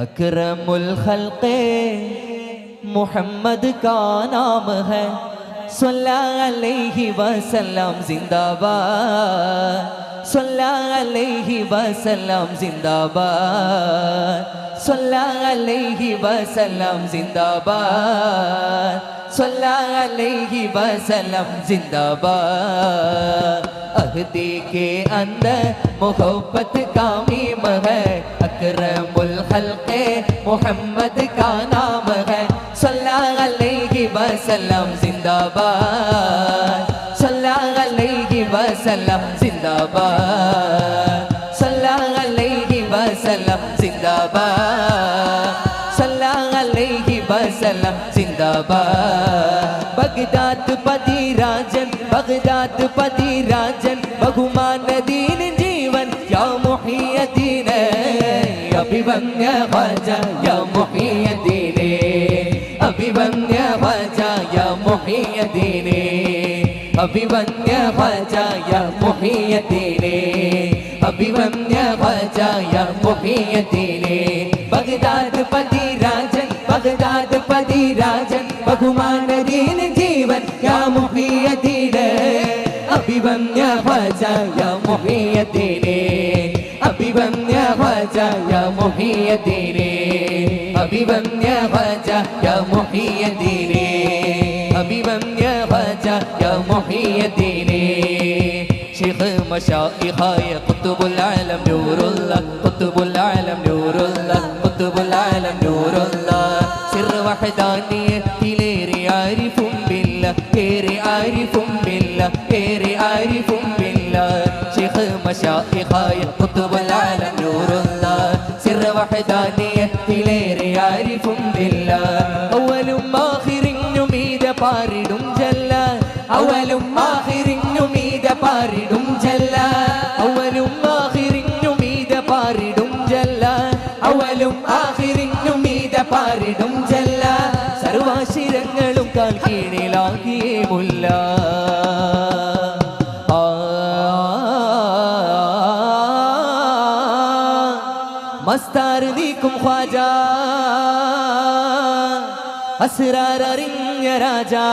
अकरमुल खल्के मोहम्मद का नाम है सल्लल्लाहु अलैहि वसल्लम जिंदाबाद सल्लल्लाहु अलैहि वसल्लम जिंदाबाद सल्लल्लाहु अलैहि वसल्लम जिंदाबाद صلى علیہ وسلم زندہ باد عہدے کے اندر محبت کا میم ہے اکرم الخلق محمد کا نام ہے صلی علیہ وسلم زندہ باد صلی علیہ وسلم زندہ باد صلی علیہ وسلم زندہ باد സല്ലം സിന്ദാബാദ്. ബഗ്ദാദ് പതി രാജൻ ബഗ്ദാദ് പതി രാജൻ ബഹുമാനദീൻ ജീവൻ യാ മുഹിയദീനെ അഭിവന്യ വാജ യാ മുഹിയദീനെ അഭിവന്യ വാജ യാ മുഹിയദീനെ അഭിവന്യ വാജ യാ മുഹിയദീനെ അഭിവന്യ വാജ യാ ബഗ്ദാദ് പതി രാജൻ ബഗ്ദാദ് പതിരാജൻ ബഹുമാനദീൻ ജീവൻ യാ മുഹിയദീന അഭിവന്യ ഖജ യാ മുഹിയദീന അഭിവന്യ ഖജ യാ മുഹിയദീന അഭിവന്യ ഖജ യാ മുഹിയദീന അഭിവന്യ ഖജ യാ മുഹിയദീന شيخ مشايخاي قطب العالم نور الله قطب العالم نور الله سر وحدانية تليري عارف بالله تيري عارف بالله تيري عارف بالله شيخ مشايخاي قطب العالم نور الله سر وحدانية تليري عارف بالله أول آخر نميد പാരിടും ജല്ല അവലും ആഹിറിഞ്ഞു മീത പാരിടും ജല്ല അവലും ആഹിറിഞ്ഞു മീത പാരിടും ജല്ല അവലും ആഹിറിഞ്ഞു മീത പാരിടും ജല്ല മുല്ല മസ്താർ നീക്കും ഖ്വാജ. അസ്രാരറിഞ്ഞ രാജാ.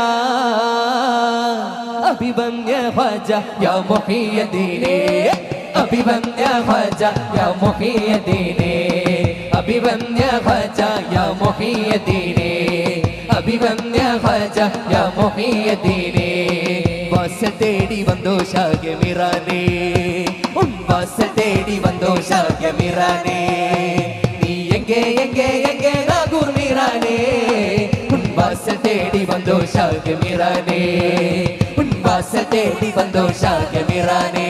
അഭിവന്യ ഖ്വാജ യാ മുഹിയദീനേ അഭിവന്യ ഖ്വാജ യാ മുഹിയദീനേ അഭിവന്യ ഖ്വാജ യാ മുഹിയദീനേ അഭിവന്യ ഖ്വാജ യാ മുഹിയദീനേ വാസ തേടി വന്നോ ഷാഗ്യമിറാനേ വാസ തേടി വന്നോ ഷാഗ്യമിറാനേ നീ എങ്കേ എങ്കേ എങ്കേ നാഗൂർ മീറാനേ ഉൻവാസ തേടി വന്നോ ഷാഗ്യമിറാനേ ഉൻവാസ തേടി വന്നോ ഷാഗ്യമിറാനേ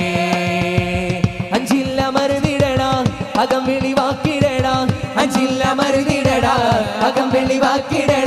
അഞ്ചില്ല മരുന്നിടടാ അകം വെളിവാക്കിടടാ അഞ്ചില്ല മരുന്നിടടാ അകം വെളിവാക്കിടടാ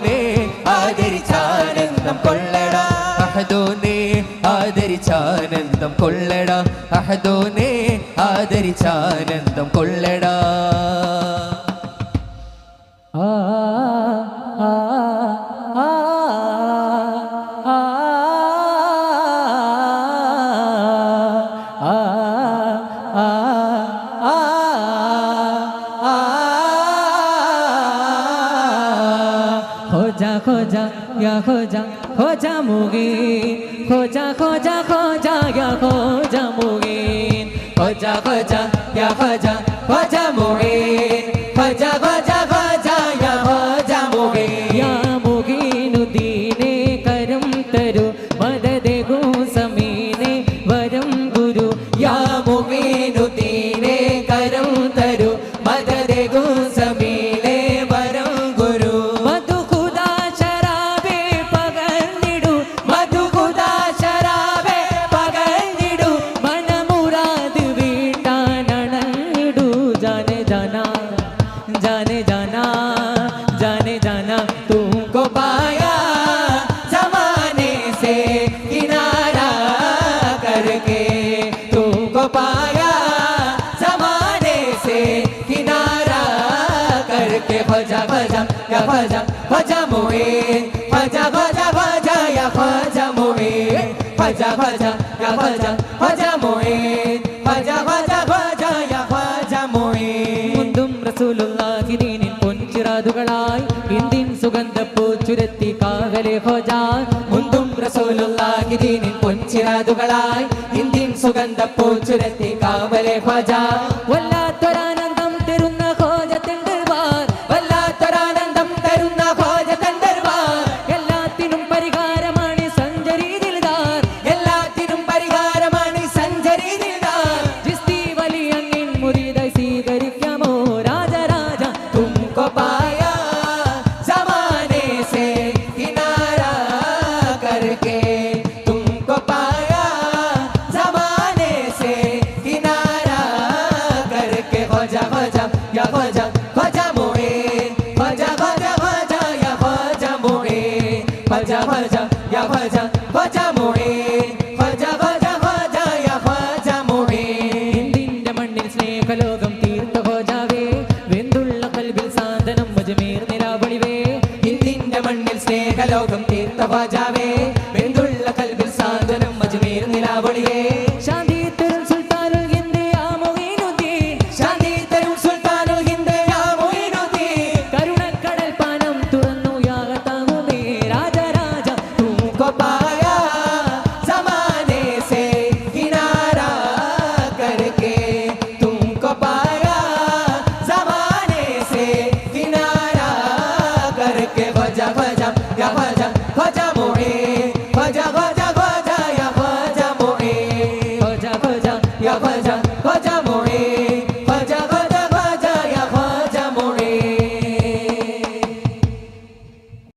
ആദരിച്ചാനന്ദം കൊള്ളടാ. അഹദോനെ ആദരിച്ചാനന്ദം കൊള്ളടാ. ആ ആ खोजा खोजा या खोजा खोजा मुगीन खोजा खोजा खोजा या खोजा मुगीन खोजा खोजा या खोजा खोजा मुगीन खोजा खोजा खोजा जाने जाना तुमको पाया जमाने से किनारा करके। तुमको पाया जमाने से किनारा करके। भजा भजा, या भजा भजा मोए। भजा भजा भजा, या भजा मोए। भजा भजा, या भजा भजा मोए। भजा भजा भजा, या भजा मोए। मुंदुम रसूलुल्लाह की दीनी കാതുകളായി ഇന്ത്യൻ സുഗന്ധപ്പൂ ചുരത്തി കാവലെ ഹോജാൻ മുന്തും റസൂലുള്ളാഹി ദീനിൻ പൊൻചിരാതുകളായി ഇന്ത്യൻ സുഗന്ധപ്പൂ ചുരത്തി കാവലെ ഹോജാൻ വല്ലാത്ത